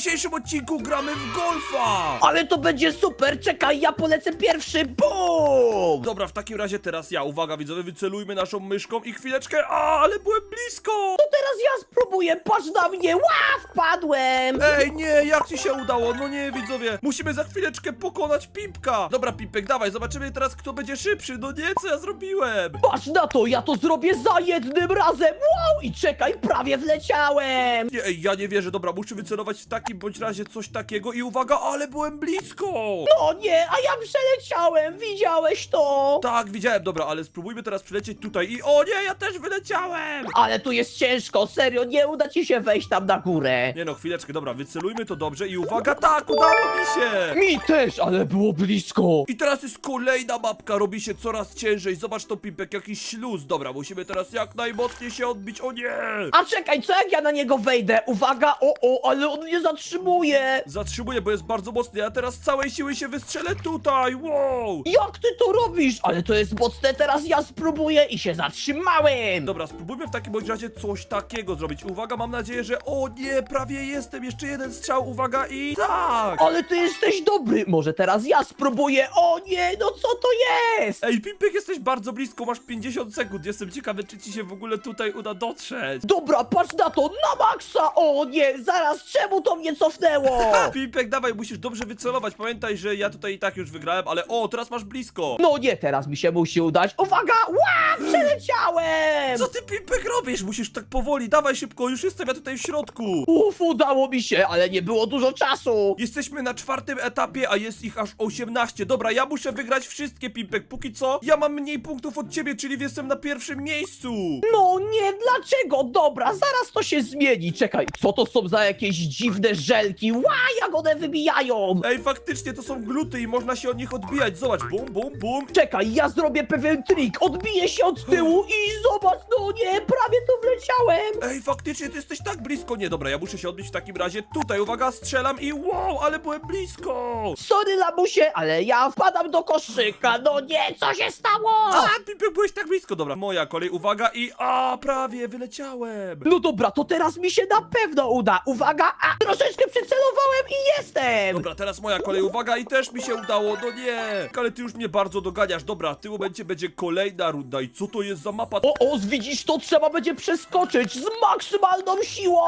dzisiejszym odcinku gramy w golfa! Ale to będzie super, czekaj, ja polecę pierwszy, BUM! Dobra, w takim razie teraz ja, uwaga widzowie, wycelujmy naszą myszką i chwileczkę, a, ale byłem blisko! To teraz ja spróbuję, patrz na mnie, ła, wpadłem! Ej, nie, jak ci się udało? No nie, widzowie, musimy za chwileczkę pokonać Pipka! Dobra, Pipek, dawaj, zobaczymy teraz, kto będzie szybszy, no nie, co ja zrobiłem? Patrz na to, ja to zrobię za jednym razem, wow! I czekaj, prawie wleciałem! Nie, ej, ja nie wierzę, dobra, muszę wycelować w takim bądź razie coś takiego i uwaga, ale byłem blisko! O nie, a ja przeleciałem, widziałeś to? Tak, widziałem, dobra, ale spróbujmy teraz przylecieć tutaj i o nie, ja też wyleciałem! Ale tu jest ciężko, serio, nie uda ci się wejść tam na górę. Nie no, chwileczkę, dobra, wycelujmy to dobrze i uwaga, tak, udało mi się! Mi też, ale było blisko. I teraz jest kolejna mapka, robi się coraz ciężej, zobacz to Pipek, jakiś śluz, dobra, musimy teraz jak najmocniej się odbić, o nie! A czekaj, co jak ja na niego wejdę? Uwaga, o, o, ale on mnie zatrzymuje. Zatrzymuję, bo jest bardzo mocny, ja teraz z całej siły się wystrzelę tutaj, wow! Jak ty to robisz? Ale to jest mocne, teraz ja spróbuję i się zatrzymałem. Dobra, spróbujmy w takim bądź razie coś takiego zrobić. Uwaga, mam nadzieję, że... O nie, prawie jestem, jeszcze jeden strzał, uwaga i... Tak! Ale ty jesteś dobry. Może teraz ja spróbuję. O nie, no co to jest? Ej, Pipek, jesteś bardzo blisko, masz 50 sekund, jestem ciekawy, czy ci się w ogóle tutaj uda dotrzeć. Dobra, patrz na to, na maksa. O nie, zaraz, czemu to mnie cofnęło? Pipek, dawaj, musisz dobrze wycelować. Pamiętaj, że ja tutaj i tak już wygrałem, ale o, teraz masz blisko. No nie, teraz mi się musi udać. Uwaga, ła, przeleciałem. Co ty, Pipek, robisz? Musisz tak powoli, dawaj szybko, już jestem ja tutaj w środku. Uf, udało mi się, ale nie było dużo czasu. Jesteśmy na czwartym etapie, a jest ich aż 18. Dobra, ja muszę wygrać wszystkie, Pipek. Póki co, ja mam mniej punktów od ciebie, czyli jestem na pierwszym miejscu. No nie, dlaczego? Dobra, zaraz to się zmieni. Czekaj, co to są za jakieś dziwne żelki? Ła, jak one wybijają. Ej, faktycznie to są gluty i można się od nich odbijać. Zobacz, bum, bum, bum. Czekaj, ja zrobię pewien trik. Odbiję się od tyłu i zobacz, no nie, prawie tu wleciałem. Ej, faktycznie ty jesteś tak blisko. Nie, dobra, ja muszę się odbić w takim razie. Tutaj, uwaga, strzelam i wow, ale byłem blisko. Sorry, lamusie, ale ja wpadam do koszyka. No nie, co się stało? A, Pipek, byłeś tak blisko. Dobra, moja kolej, uwaga i a, prawie wyleciałem. No dobra, to teraz mi się na pewno uda. Uwaga, a troszeczkę przycelowałem i jestem. Dobra, teraz moja kolej, uwaga i też mi się udało, no nie. Ale ty już mnie bardzo doganiasz. Dobra, w tym momencie będzie kolejna runda i co to jest za mapa? O, o, widzisz, to trzeba będzie przeskoczyć z maksymalną siłą.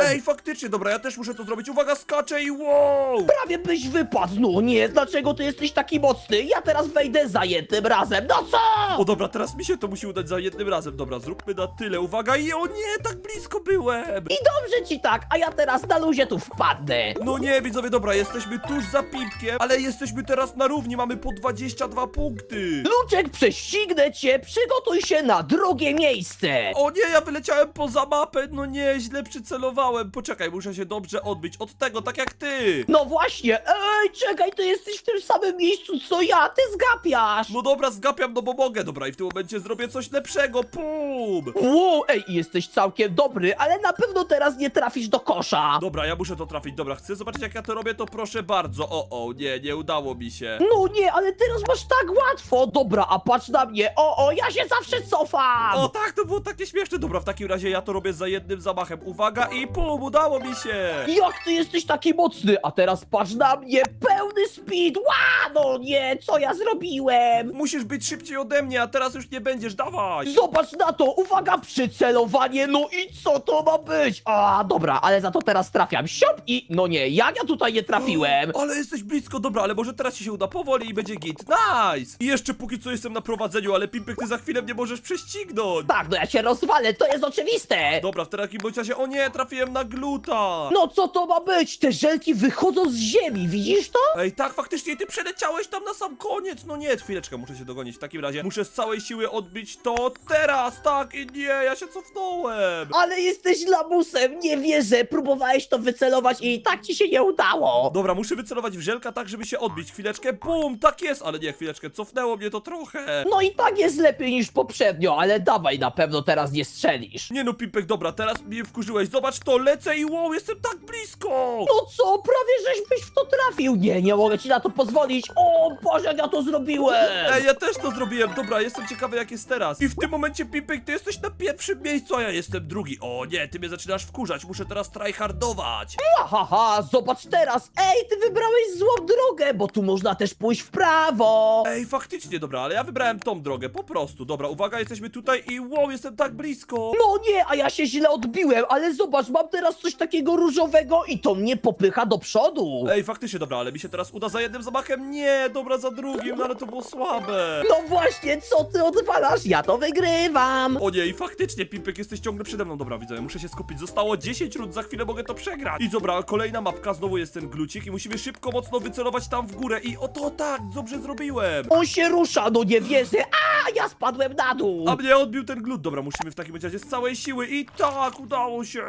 Ej, faktycznie, dobra, ja też muszę to zrobić. Uwaga, skaczę i wow. Prawie byś wypadł. No nie, dlaczego ty jesteś taki mocny? Ja teraz wejdę za jednym razem. No co? O dobra, teraz mi się to musi udać za jednym razem. Dobra, zróbmy na tyle. Uwaga i o nie, tak blisko byłem. I dobrze ci tak, a ja teraz na luzie tu wpadnę. No nie, widzowie, dobra, jesteśmy tuż za Pipkiem, ale jesteśmy teraz na równi, mamy po 22 punkty. Luczek, prześcignę cię, przygotuj się na drugie miejsce. O nie, ja wyleciałem poza mapę, no nie, źle przycelowałem. Poczekaj, muszę się dobrze odbić od tego, tak jak ty. No właśnie, ej, czekaj, ty jesteś w tym samym miejscu co ja, ty zgapiasz. No dobra, zgapiam, no bo mogę, dobra, i w tym momencie zrobię coś lepszego, pum. Wow, ej, jesteś całkiem dobry, ale na pewno teraz nie trafisz do kosza. Dobra, ja muszę to trafić, dobra, chcę zobaczyć jak ja to robię, to proszę bardzo. O, o, nie, nie udało mi się. No nie, ale teraz masz tak łatwo. Dobra, a patrz na mnie. O, o, ja się zawsze cofam. O tak, to było takie śmieszne. Dobra, w takim razie ja to robię za jednym zamachem. Uwaga i pum, udało mi się. Jak ty jesteś taki mocny? A teraz patrz na mnie, pełny speed. Ła, no nie, co ja zrobiłem? Musisz być szybciej ode mnie, a teraz już nie będziesz, dawaj. Zobacz na to, uwaga, przycelowanie, no i co to ma być? A, dobra, ale za to teraz trafiam. Siop i, no nie, jak ja tutaj nie trafiłem? Ale jesteś blisko, dobra, ale może teraz ci się uda powoli i będzie git. Nice! I jeszcze póki co jestem na prowadzeniu, ale Pimpek, ty za chwilę mnie możesz prześcignąć. Tak, no ja się rozwalę, to jest oczywiste. Dobra, w takim bądź razie, o nie, trafiłem na gluta. No co to ma być? Te żelki wychodzą z ziemi, widzisz to? Ej, tak, faktycznie ty przeleciałeś tam na sam koniec. No nie, chwileczkę, muszę się dogonić. W takim razie muszę z całej siły odbić to teraz, tak i nie, ja się cofnąłem. Ale jesteś lamusem, nie wierzę. Próbowałeś to wycelować i tak ci się nie udało. Dobra, muszę wycelować w żelka tak, żeby się odbić. Chwileczkę, bum, tak jest, ale nie, chwileczkę, cofnęło mnie to trochę. No i tak jest lepiej niż poprzednio, ale dawaj, na pewno teraz nie strzelisz. Nie no, Pimpek, dobra, teraz mnie wkurzyłeś. Zobacz to, lecę i wow, jestem tak blisko. No co, prawie żeś byś w to trafił! Nie, nie mogę ci na to pozwolić! O Boże, jak ja to zrobiłem! Ej, ja też to zrobiłem, dobra, jestem ciekawy jak jest teraz. I w tym momencie, Pipek, ty jesteś na pierwszym miejscu, a ja jestem drugi. O nie, ty mnie zaczynasz wkurzać, muszę teraz tryhardować. Ha, ha, ha, zobacz teraz! Ej, ty wybrałeś złą drogę, bo tu można też pójść w prawo! Ej, faktycznie, dobra, ale ja wybrałem tą drogę, po prostu. Dobra, uwaga, jesteśmy tutaj i wow, jestem tak blisko. No nie, a ja się źle odbiłem, ale zobacz, mam teraz coś takiego różowego i to mnie popycha do przodu! Ej, faktycznie, dobra, ale mi się teraz uda za jednym zamachem. Nie, dobra, za drugim, no ale to było słabe. No właśnie, co ty odwalasz? Ja to wygrywam! O nie, i faktycznie, Pipek, jesteś ciągle przede mną. Dobra, widzowie, muszę się skupić. Zostało 10 rund, za chwilę mogę to przegrać. I dobra, kolejna mapka, znowu jest ten glucik i musimy szybko, mocno wycelować tam w górę. I oto tak, dobrze zrobiłem. On się rusza, no nie wierzę! A, ja spadłem na dół! A mnie odbił ten glut. Dobra, musimy w takim razie z całej siły. I tak, udało się.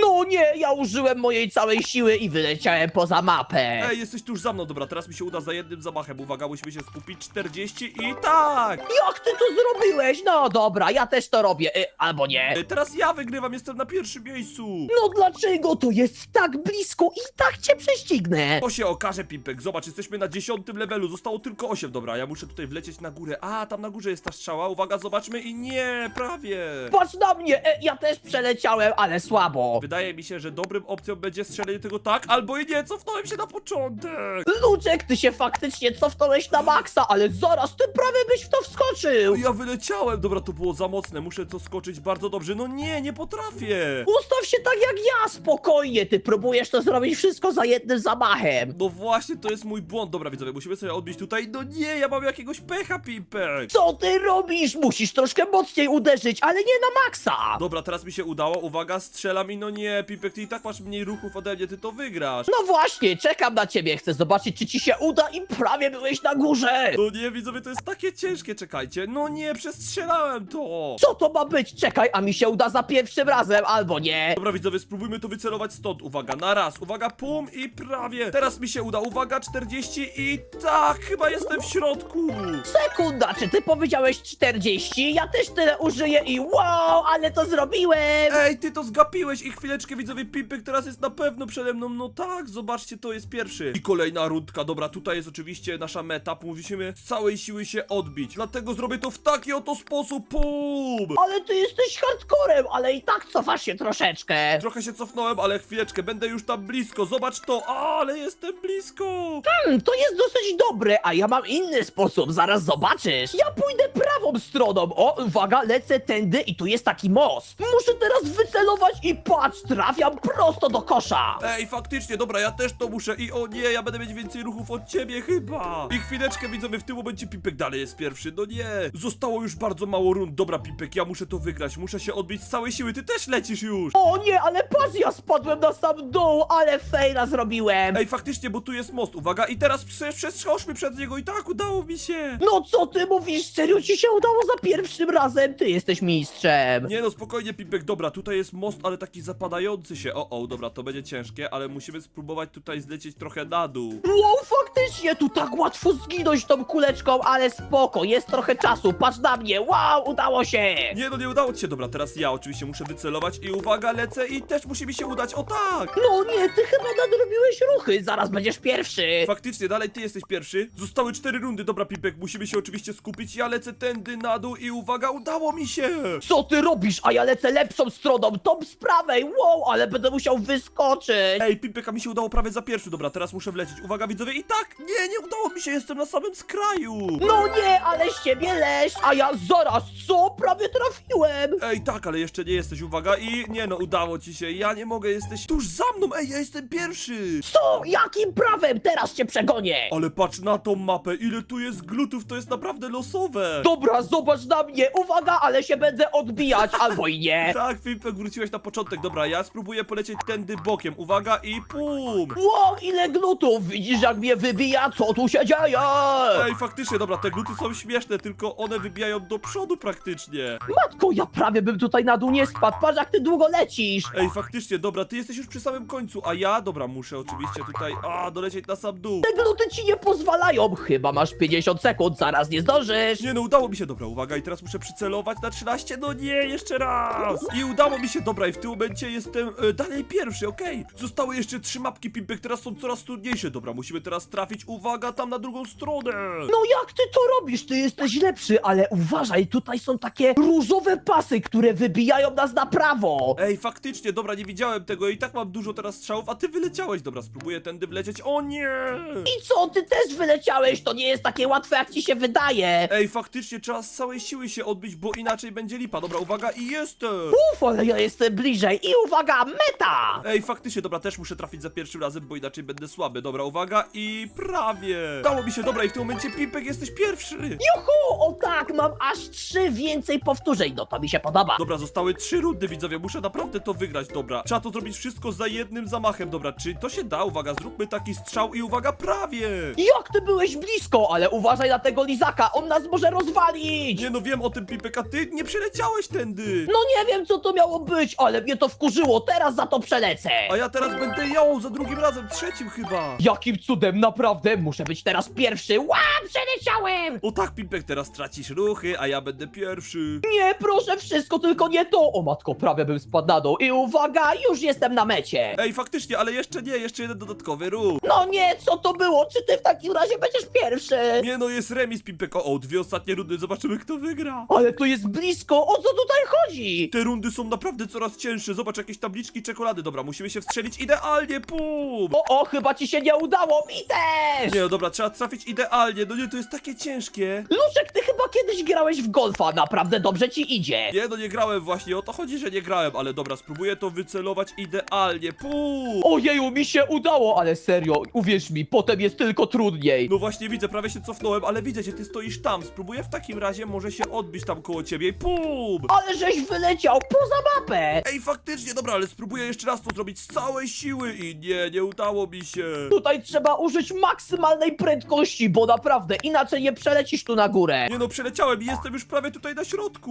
No nie, ja użyłem mojej całej siły i wyleciałem poza mapę! Ej, jesteś tuż za mną, dobra, teraz mi się uda za jednym zamachem. Uwaga, musimy się skupić. 40 i tak. Jak ty to zrobiłeś? No dobra, ja też to robię, y, albo nie. Ej, teraz ja wygrywam, jestem na pierwszym miejscu. No dlaczego? To jest tak blisko i tak cię prześcignę! To się okaże, Pimpek. Zobacz, jesteśmy na dziesiątym levelu. Zostało tylko 8. Dobra, ja muszę tutaj wlecieć na górę. A, tam na górze jest ta strzała. Uwaga, zobaczmy. I nie, prawie. Patrz na mnie, e, ja też przeleciałem, ale słabo. Wydaje mi się, że dobrym opcją będzie strzelenie tego tak, albo i nie. Cofnąłem się na początek. Luczek, ty się faktycznie cofnąłeś na maksa, ale zaraz ty prawie byś w to wskoczył! Ja wyleciałem. Dobra, to było za mocne. Muszę to skoczyć bardzo dobrze. No nie, nie potrafię. Ustaw się tak jak ja, spokojnie, ty próbujesz to zrobić wszystko za jednym zamachem. No właśnie, to jest mój błąd. Dobra, widzowie, musimy sobie odbić tutaj. No nie, ja mam jakiegoś pecha, Pimpek. Co ty robisz? Musisz troszkę mocniej uderzyć, ale nie na maksa! Dobra, teraz mi się udało. Uwaga, strzelam i no nie, Pimpek, ty i tak masz mniej ruchów ode mnie, ty to wygrasz. No właśnie, czekam na ciebie, chcę zobaczyć, czy ci się uda i prawie byłeś na górze! No nie, widzowie, to jest takie ciężkie, czekajcie. No nie, przestrzelałem to. Co to ma być? Czekaj, a mi się uda za pierwszym razem, albo nie. Dobra, widzowie, spróbujmy to wycelować stąd. Uwaga, na raz. Uwaga, pum i prawie. Teraz mi się uda. Uwaga, 40 i tak, chyba jestem w środku. Sekunda, czy ty powiedziałeś 40? Ja też tyle użyję i wow, ale to zrobiłem! Ej, ty to zgapiłeś i chwileczkę, widzowie, Pimpek teraz jest na pewno przede mną. No tak, zobaczcie, to jest pierwszy. I kolejna rundka. Dobra, tutaj jest oczywiście nasza meta. Musimy z całej siły się odbić. Dlatego zrobię to w taki oto sposób. Pum! Ale ty jesteś hardcorem, ale i tak cofasz się troszeczkę. Trochę się cofnąłem, ale chwileczkę, będę już tam blisko. Zobacz to, ale jestem blisko. Hmm, to jest dosyć dobre, a ja mam inny sposób, zaraz zobaczysz. Ja pójdę prawą stroną. O, uwaga, lecę tędy i tu jest taki most. Muszę teraz wycelować i patrz, trafiam prosto do kosza. Ej, faktycznie, dobra, ja też to muszę i o nie, ja będę mieć więcej ruchów od ciebie chyba. I chwileczkę, widzowie, w tym momencie Pipek dalej jest pierwszy, no nie. Zostało już bardzo mało rund, dobra Pipek, ja muszę to wygrać, muszę się odbić z całej siły, ty też lecisz już. O nie, ale patrz, ja spadłem na sam dół, ale fejla zrobiłem. Ej, faktycznie, bo tu jest most, uwaga, i teraz prze- przeskoczmy przed niego i tak, udało mi się. No co ty mówisz? Serio ci się udało za pierwszym razem? Ty jesteś mistrzem. Nie no, spokojnie Pipek, dobra, tutaj jest most, ale taki zapadający się, o, o, dobra, to będzie ciężkie, ale musimy spróbować tutaj zlecieć trochę na dół. Wow, faktycznie, tu tak łatwo zginąć tą kuleczką, ale spoko, jest trochę czasu, patrz na mnie, wow, udało się! Nie no, nie udało ci się, dobra, teraz ja oczywiście muszę wycelować i uwaga, lecę i też musi mi się udać, o tak! No nie, ty chyba nadrobiłeś ruchy, zaraz będziesz pierwszy! Faktycznie, dalej ty jesteś pierwszy. Zostały cztery rundy, dobra Pipek, musimy się oczywiście skupić. Ja lecę tędy na dół i uwaga, udało mi się! Co ty robisz, a ja lecę lepszą stroną, tą z prawej, wow, ale będę musiał wyskoczyć! Ej, Pipek, a mi się udało prawie za pierwszy, dobra, teraz muszę wlecieć. Uwaga widzowie, i tak, nie, nie udało mi się, jestem na samym skraju! No nie, ale z ciebie leś, a ja zaraz, co? Prawie trafiłem! Ej, tak, ale jeszcze nie jesteś, uwaga, i nie no, udało ci się, ja nie mogę, jesteś tuż za mną, ej, ja jestem pierwszy! Co? Jakim prawem? Teraz cię przegonię! Ale patrz na tą mapę, ile tu jest glutów, to jest naprawdę losowe! Dobra, zobacz na mnie, uwaga, ale się będę odbijać, albo i nie! Tak, Pipek, wróciłeś na początek, dobra, ja spróbuję polecieć tędy bokiem, uwaga, i pum! Wow, ile glutów! Widzisz jak mnie wybija? Co tu się dzieje? Ej, faktycznie, dobra, te gluty są śmieszne, tylko one wybijają do przodu praktycznie. Matko, ja prawie bym tutaj na dół nie spadł. Patrz jak ty długo lecisz. Ej, faktycznie, dobra, ty jesteś już przy samym końcu, a ja, dobra, muszę oczywiście tutaj, a, dolecieć na sam dół. Te gluty ci nie pozwalają. Chyba masz 50 sekund, zaraz nie zdążysz. Nie no, udało mi się się, dobra, uwaga, i teraz muszę przycelować na 13, no nie, jeszcze raz! I udało mi się, dobra, i w tym momencie jestem e, dalej pierwszy, okej. Zostały jeszcze trzy mapki, Pimpek, teraz są coraz trudniejsze, dobra, musimy teraz trafić, uwaga, tam na drugą stronę! No jak ty to robisz? Ty jesteś lepszy, ale uważaj, tutaj są takie różowe pasy, które wybijają nas na prawo. Ej, faktycznie, dobra, nie widziałem tego i tak mam dużo teraz strzałów, a ty wyleciałeś, dobra, spróbuję tędy wlecieć, o nie! I co, ty też wyleciałeś? To nie jest takie łatwe, jak ci się wydaje. Ej, faktycznie trzeba z całej siły się odbić, bo inaczej będzie lipa. Dobra, uwaga i jestem! Uf, ale ja jestem bliżej. I uwaga, meta! Ej, faktycznie, dobra, też muszę trafić za pierwszym razem, bo inaczej będę słaby. Dobra, uwaga i prawie! Dało mi się, dobra, i w tym momencie Pipek jesteś pierwszy! Juhu, o tak, mam aż trzy więcej powtórzeń. No to mi się podoba. Dobra, zostały trzy rundy, widzowie, muszę naprawdę to wygrać, dobra. Trzeba to zrobić wszystko za jednym zamachem, dobra, czy to się da? Uwaga, zróbmy taki strzał i uwaga, prawie! Jak ty byłeś blisko, ale uważaj na tego lizaka, on nas może rozwalić! Nie no, wiem o tym, Pipek, a ty nie przeleciałeś tędy! No nie wiem co to miało być, ale mnie to wkurzyło, teraz za to przelecę! A ja teraz będę ją za drugim razem, trzecim chyba! Jakim cudem, naprawdę, muszę być teraz pierwszy! Ła, przeleciałem! O tak, Pipek, teraz tracisz ruchy, a ja będę pierwszy. Nie, proszę, wszystko tylko nie to! O matko, prawie bym spadł na dół i uwaga, już jestem na mecie! Ej, faktycznie, ale jeszcze nie, jeszcze jeden dodatkowy ruch. No nie, co to było? Czy ty w takim razie będziesz pierwszy? Nie no, jest remis, Pimpek. O, o, dwie ostatnie rundy, zobaczymy kto wygra. Ale to jest blisko, o co tutaj chodzi? Te rundy są naprawdę coraz cięższe. Zobacz, jakieś tabliczki czekolady. Dobra, musimy się wstrzelić idealnie, pum! O, o, chyba ci się nie udało, mi też! Nie no, dobra, trzeba trafić idealnie. No nie, to jest takie ciężkie. Luczek, ty chyba kiedyś grałeś w golfa, naprawdę dobrze ci idzie. Nie no, nie grałem właśnie, o to chodzi, że nie grałem, ale dobra, spróbuję to wycelować idealnie, pum! Ojeju, mi się udało, ale serio, uwierz mi, potem jest tylko trudniej. No właśnie widzę, prawie się cofnąłem, ale widzę, że ty stoisz tam. Spróbuję w takim razie może się odbić tam koło ciebie i pum! Ale żeś wyleciał poza mapę! Ej, faktycznie, dobra, ale spróbuję jeszcze raz to zrobić z całej siły i nie, nie udało mi się. Tutaj trzeba użyć maksymalnej prędkości, bo naprawdę inaczej nie przelecisz tu na górę. Nie no, przeleciałem i jestem już prawie tutaj na środku.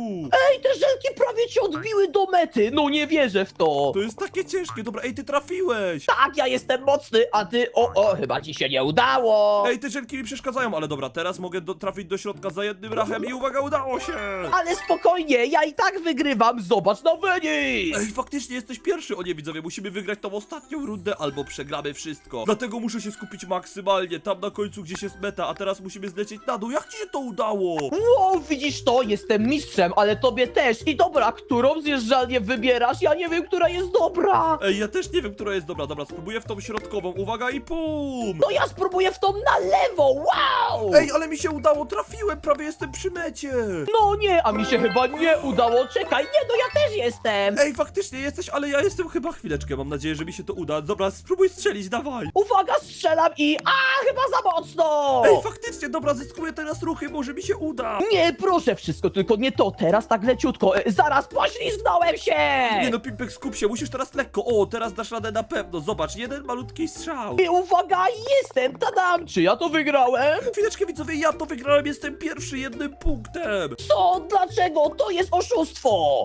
Ej, te żelki prawie cię odbiły do mety, no nie wierzę w to. To jest takie ciężkie, dobra, ej, ty trafiłeś. Tak, ja jestem mocny, a ty, o, o, chyba ci się nie udało. Ej, te żelki mi przeszkadzają, ale dobra, teraz mogę do, trafić do środka za jednym i uwaga, udało się. Ale spokojnie, ja i tak wygrywam, zobacz na wynik. Ej, faktycznie jesteś pierwszy. O nie, widzowie, musimy wygrać tą ostatnią rundę albo przegramy wszystko. Dlatego muszę się skupić maksymalnie, tam na końcu gdzieś jest meta, a teraz musimy zlecieć na dół. Jak ci się to udało? Wow, widzisz to? Jestem mistrzem, ale tobie też. I dobra, którą zjeżdżalnię wybierasz? Ja nie wiem, która jest dobra. Ej, ja też nie wiem, która jest dobra. Dobra, spróbuję w tą środkową. Uwaga i pum! No ja spróbuję w tą na lewo, wow! Ej, ale mi się udało, trafiłem, prawie jestem przy mecie. No nie, a mi się chyba nie udało. Czekaj, nie, no ja też jestem. Ej, faktycznie jesteś, ale ja jestem chyba chwileczkę. Mam nadzieję, że mi się to uda. Dobra, spróbuj strzelić, dawaj. Uwaga, strzelam i... A, chyba za mocno! Ej, faktycznie, dobra, zyskuję teraz ruchy, może mi się uda. Nie, proszę, wszystko tylko nie to. Teraz tak leciutko. E, zaraz poślizgnąłem się! Nie no, Pimpek, skup się, musisz teraz lekko. O, teraz dasz radę na pewno. Zobacz, jeden malutki strzał. I uwaga, jestem, tadam! Czy ja to wygrałem? Chwileczkę, widzowie, ja to wygrałem, jestem pierwszy jednym punktem. Co? Dlaczego? To jest oszustwo!